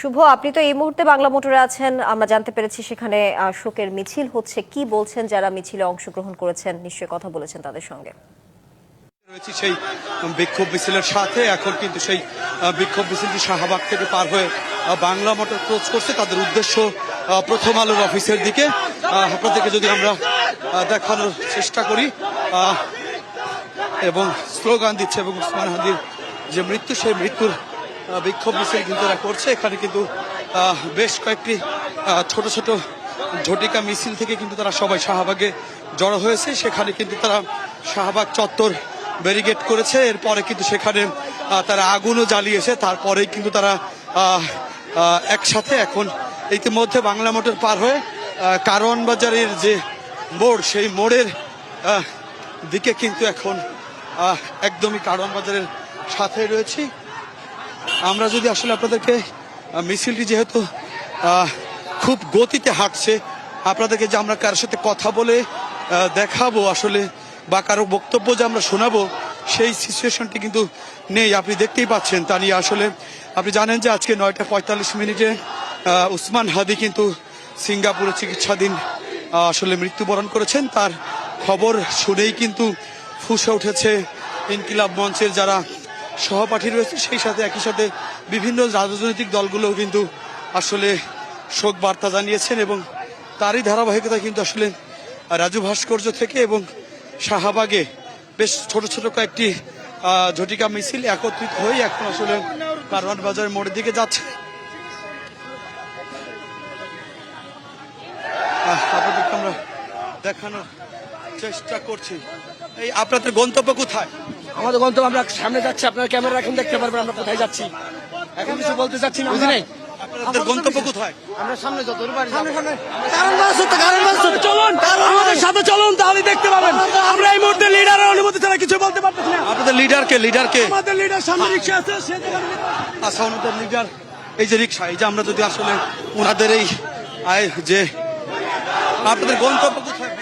শুভ, আপনি তো এই মুহূর্তে বাংলা মোটরে আছেন। আমরা জানতে পেরেছি সেখানে শোকের মিছিল হচ্ছে। কি বলছেন যারা মিছিলে অংশগ্রহণ করেছেন? নিশ্চয়ই কথা বলেছেন তাদের সঙ্গে। রয়েছি সেই বিক্ষোভ মিছিলের সাথে। এখন কিন্তু সেই বিক্ষোভ মিছিলটি শাহবাগ থেকে পার হয়ে বাংলা মোটর ক্লোজ করছে। তাদের উদ্দেশ্য প্রথম আলোর অফিসের দিকে। আপনাদেরকে যদি আমরা দেখানোর চেষ্টা করি এবং স্লোগান দিচ্ছে এবং উসমান হাদির যে মৃত্যু, সেই মৃত্যুর বিক্ষোভ মিছিল কিন্তু এরা করছে। এখানে কিন্তু বেশ কয়েকটি ছোট ছোট ঝটিকা মিছিল থেকে কিন্তু তারা সবাই শাহবাগে জড়ো হয়েছে। সেখানে কিন্তু তারা শাহবাগ চত্বর ব্যারিকেড করেছে। এরপরে কিন্তু সেখানে তারা আগুনও জ্বালিয়েছে। তারপরেই কিন্তু তারা একসাথে এখন ইতিমধ্যে বাংলা মোটর পার হয়ে কারওয়ান বাজারের যে মোড়, সেই মোড়ের দিকে কিন্তু এখন একদমই কারওয়ান বাজারের সাথে রয়েছি। আমরা যদি আসলে আপনাদেরকে মিছিলটি যেহেতু খুব গতিতে হাঁটছে, আপনাদেরকে যে আমরা কারোর সাথে কথা বলে দেখাবো আসলে, বা কারও বক্তব্য যে আমরা শোনাবো, সেই সিচুয়েশনটি কিন্তু নেই। আপনি দেখতেই পাচ্ছেন, তা নিয়ে আসলে আপনি জানেন যে আজকে নয়টা পঁয়তাল্লিশ মিনিটে উসমান হাদি কিন্তু সিঙ্গাপুরে চিকিৎসাধীন আসলে মৃত্যুবরণ করেছেন। তার খবর শুনেই কিন্তু ফুসে উঠেছে ইনকিলাব মঞ্চের যারা সহপাঠী রয়েছে, সেই সাথে একই সাথে বিভিন্ন রাজনৈতিক দলগুলোও কিন্তু আসলে শোক বার্তা জানিয়েছেন এবং তারই ধারাবাহিকতা কিন্তু আসলে রাজু ভাস্কর্য থেকে এবং শাহবাগে বেশ ছোট ছোট কয়েকটি ঝটিকা মিছিল একত্রিত হয়ে এখন আসলে কারওয়ান বাজারের মোড়ের দিকে যাচ্ছে। আমরা দেখানোর চেষ্টা করছি। এই আপনাদের গন্তব্য কোথায়? আমাদের গন্তব্য আমরা সামনে যাচ্ছি আপনারা ক্যামেরা এখন দেখতে পারবেন আমরা কোথায় যাচ্ছি। এখন কিছু বলতে চাচ্ছি না বুঝি নাই? আপনাদের গন্তব্য কোথায়? আমরা সামনে যত সামনে সামনে। কারণ বাস কারণ বাস চলুন আমাদের সাথে চলুন তাহলে দেখতে পাবেন। আমরা এই মুহূর্তে লিডারের অনুমতি ছাড়া কিছু বলতে পারতেছি না। আপনাদের লিডারকে লিডারকে আমাদের লিডার সামনে রিক্সা আছে সে আচ্ছা ওনাদের লিডার এই যে রিক্সা এই যে আমরা যদি আসলে ওনাদের এই আয় যে আপনাদের গন্তব্য কোথায়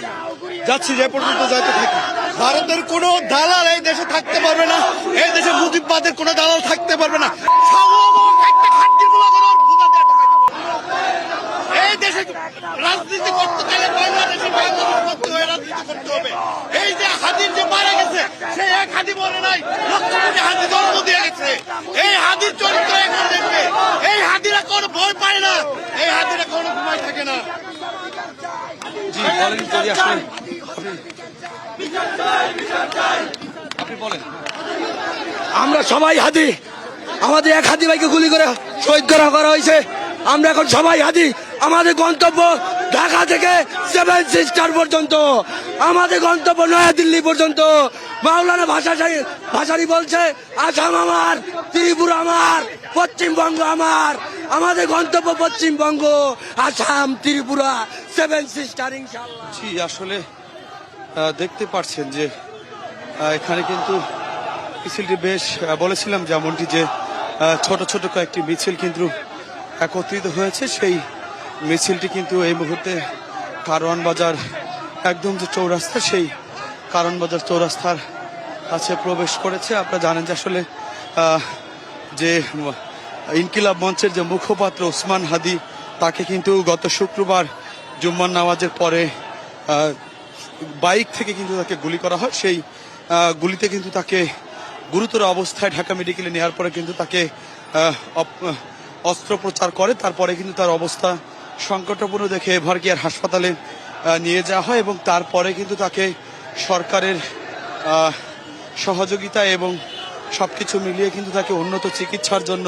যাচ্ছি যে পর্যন্ত যাইতে থাকি। ভারতের কোন দালাল এই দেশে থাকতে পারবে না। এই দেশে মুজিববাদের কোন দালাল থাকতে পারবে না। এই দেশে রাজনীতি করতে গেলে বাংলাদেশে বাংলাদেশ হয়ে রাজনীতি করতে হবে। এই যে হাদির যে মারা গেছে সে এক হাদি মরে নাই লক্ষ কোটি হাদি জন্ম দিয়ে গেছে। এই হাদির চরিত্র এখন দেখবে। এই হাদিরা কোনো ভয় পায় না। এই হাদিরা কোনো থাকে না। জি বলেন যদি আসলে আপনি বলেন আমরা সবাই হাদি। আমাদের এক হাদি ভাইকে গুলি করে শহীদ করা করা হয়েছে। আমরা এখন সবাই হাদি। আমাদের গন্তব্য ঢাকা থেকে সেভেন সিস্টার পর্যন্ত। আমাদের গন্তব্য নয়াদিল্লি পর্যন্ত। মাওলানা ভাষা ভাষারি বলছে আসাম আমার ত্রিপুরা আমার পশ্চিমবঙ্গ আমার। আমাদের গন্তব্য পশ্চিমবঙ্গ আসাম ত্রিপুরা সেভেন সিস্টার ইনশাল্লাহ আসলে দেখতে পাচ্ছেন যে এখানে কিন্তু মিছিলটি বেশ বলেছিলাম যেমনটি যে ছোট ছোট কয়েকটি মিছিল কিন্তু একত্রিত হয়েছে। সেই মিছিলটি কিন্তু এই মুহূর্তে কারওয়ান বাজার একদম যে চৌরাস্তা, সেই কারওয়ান বাজার চৌরাস্তার কাছে প্রবেশ করেছে। আপনারা জানেন যে আসলে যে ইনকিলাব মঞ্চের যে মুখপাত্র ওসমান হাদি, তাকে কিন্তু গত শুক্রবার জুম্মান নামাজের পরে বাইক থেকে কিন্তু তাকে গুলি করা হয়। সেই গুলিতে কিন্তু তাকে গুরুতর অবস্থায় ঢাকা মেডিকেলে নেওয়ার পরে কিন্তু তাকে অস্ত্রোপচার করে। তারপরে কিন্তু তার অবস্থা সংকটপূর্ণ দেখে এভারকেয়ার হাসপাতালে নিয়ে যাওয়া হয় এবং তারপরে কিন্তু তাকে সরকারের সহযোগিতা এবং সব কিছু মিলিয়ে কিন্তু তাকে উন্নত চিকিৎসার জন্য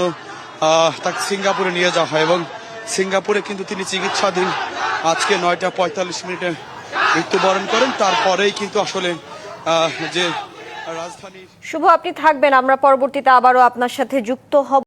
তাকে সিঙ্গাপুরে নিয়ে যাওয়া হয় এবং সিঙ্গাপুরে কিন্তু তিনি চিকিৎসাধীন। আজকে নয়টা পঁয়তাল্লিশ মিনিটে মৃত্যুবরণ করেন, তারপরেই কিন্তু আসলে যে রাজধানীর শুভ, আপনি থাকবেন। আমরা পরবর্তীতে আবারও আপনার সাথে যুক্ত হব।